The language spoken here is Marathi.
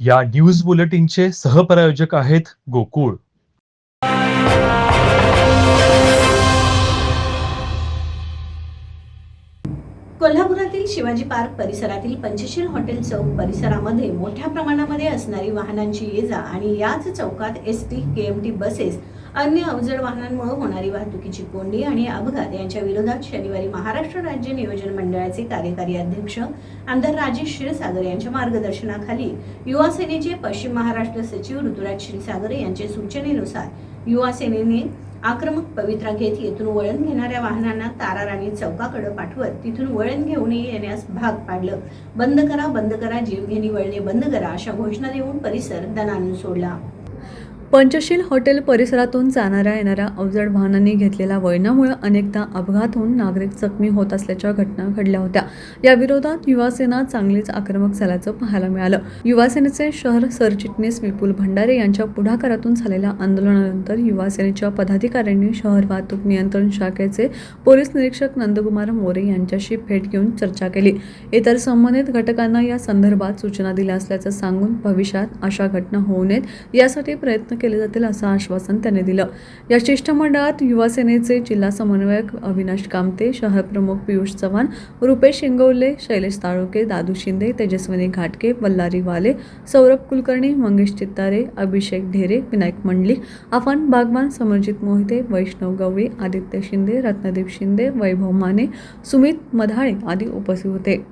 या न्यूज बुलेटिनचे सहप्रायोजक आहेत गोकुळ. कोल्हापुरातील शिवाजी पार्क परिसरातील पंचशील हॉटेल चौक परिसरामध्ये मोठ्या प्रमाणामध्ये असणारी वाहनांची ये जा आणि याच चौकात S T K M T buses अन्य अवजड वाहनांमुळे होणारी वाहतुकीची कोंडी आणि अपघात यांच्या विरोधात शनिवारी महाराष्ट्र राज्य नियोजन मंडळाचे कार्यकारी अध्यक्ष आमदार राजेश क्षीरसागर यांच्या मार्गदर्शनाखाली युवा सेनेचे पश्चिम महाराष्ट्र सचिव ऋतुराज क्षीरसागर यांच्या सूचनेनुसार युवा सेनेने आक्रमक पवित्रा घेत येथून वळण घेणाऱ्या वाहनांना ताराराणी चौकाकडे पाठवत तिथून वळण घेऊन येण्यास भाग पाडलं. बंद करा बंद करा जीवघेणी वळणे बंद करा अशा घोषणा देऊन परिसर दणानून सोडला. पंचशील हॉटेल परिसरातून जाणाऱ्या येणाऱ्या अवजड वाहनांनी घेतलेल्या वळणामुळे अनेकदा अपघात होऊन नागरिक जखमी होत असल्याच्या घटना घडल्या होत्या. या विरोधात युवासेना चांगलीच आक्रमक झाल्याचं पाहायला मिळालं. युवासेनेचे शहर सरचिटणीस विपुल भंडारे यांच्या पुढाकारातून झालेल्या आंदोलनानंतर युवासेनेच्या पदाधिकाऱ्यांनी शहर वाहतूक नियंत्रण शाखेचे पोलीस निरीक्षक नंदकुमार मोरे यांच्याशी भेट घेऊन चर्चा केली. इतर संबंधित घटकांना या संदर्भात सूचना दिल्या असल्याचं सांगून भविष्यात अशा घटना होऊ नयेत यासाठी प्रयत्न केले जातील असं आश्वासन त्यांनी दिलं. या शिष्टमंडळात युवासेनेचे जिल्हा समन्वयक अविनाश कामते शहर प्रमुख पियुष चव्हाण रुपेश शिंगवले शैलेश ताळुके दादू शिंदे तेजस्विनी घाटके बल्लारी वाले सौरभ कुलकर्णी मंगेश चित्तारे अभिषेक ढेरे विनायक मंडलिक आफान बागवान समरजित मोहिते वैष्णव गवळी आदित्य शिंदे रत्नदीप शिंदे वैभव माने सुमित मधाळे आदी उपस्थित होते.